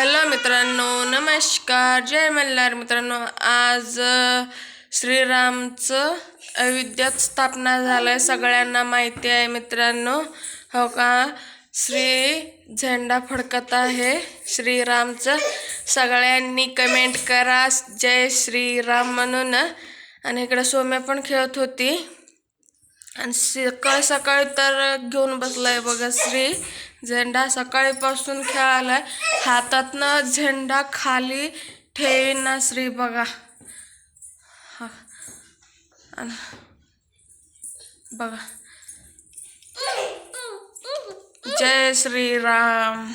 Hello मित्रांनो नमस्कार. जय मल्हार मित्रांनो आज श्रीरामचं अयोध्यात स्थापना झालं आहे सगळ्यांना माहिती आहे मित्रांनो. हो का? श्री झेंडा फडकत आहे श्रीरामचं. सगळ्यांनी कमेंट करा. जय श्रीराम म्हणून. आणि इकडे सोम्या पण खेळत होती. आणि सकाळ सकाळी तर घेऊन बसलाय बघा श्री. झेंडा सकाळीपासून खेळालाय. हातातनं झेंडा खाली ठेवीना श्री बघा. बघा. जय श्रीराम.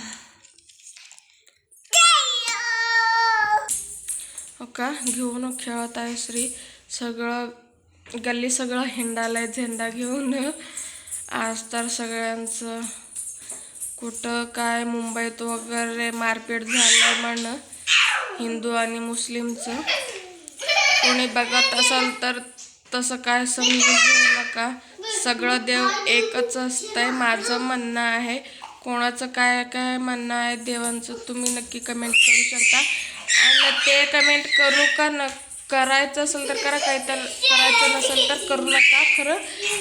ओका का? घेऊन खेळत आहे श्री. सगळं गल्ली सगळं हिंडालाय. झेंडा घेऊन. आज तर सगळ्यांचं कुठं काय मुंबईत वगैरे मारपीट झालं म्हण हिंदू आणि मुस्लिमचं. कोणी बघत असाल तर तसं काय समजून घेऊ नका. सगळं देव एकच असतंय माझं म्हणणं आहे. कोणाचं काय काय म्हणणं आहे देवांचं तुम्ही नक्की कमेंट करू शकता. आणि ते कमेंट करू का न करायचं असेल तर करा काही तर करायचं नसेल तर करू नका. खरं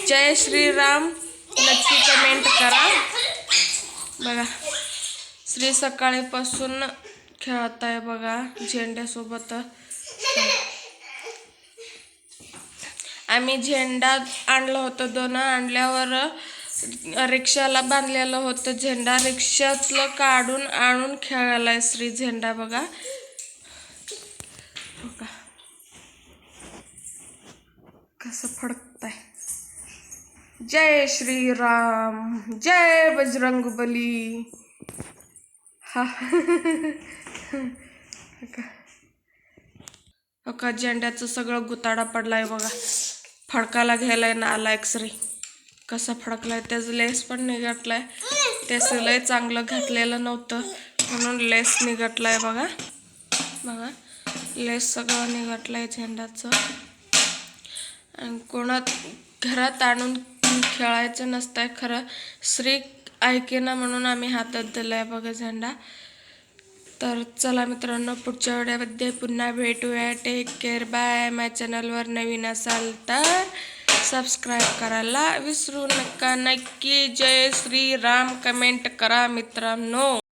जय श्रीराम नक्की कमेंट करा. बघा. श्री सकाळीपासून खेळत आहे बघा झेंड्यासोबत आम्ही झेंडा आणलं होतं दोन आणल्यावर रिक्षाला बांधलेलं होतं. झेंडा रिक्षातलं काढून आणून खेळायला श्री झेंडा बघा. बघा. कसं फडकताय. जय श्रीराम जय बजरंग बली हा. का झेंड्याचं सगळं गुताडा पडलाय बघा. फडकाला घ्यायलाय ना आला एक्सरे कसा फडकलाय त्याचं लेस पण निघटलाय. त्याचं लय चांगलं घातलेलं नव्हतं. म्हणून लेस निघटलाय बघा. बघा. लेस सगळं निघटलंय झेंड्याचं. आणि कोणात घरात आणून खेळायचं नसतंय खरं. श्री ऐकेना म्हणून आम्ही हातात दिलाय बघा झेंडा. तर चला मित्रांनो पुढच्या वेळेमध्ये पुन्हा भेटूया. टेक केअर बाय माय चॅनलवर नवीन असाल तर सबस्क्राईब करायला विसरू नका. नक्की जय श्रीराम कमेंट करा मित्रांनो.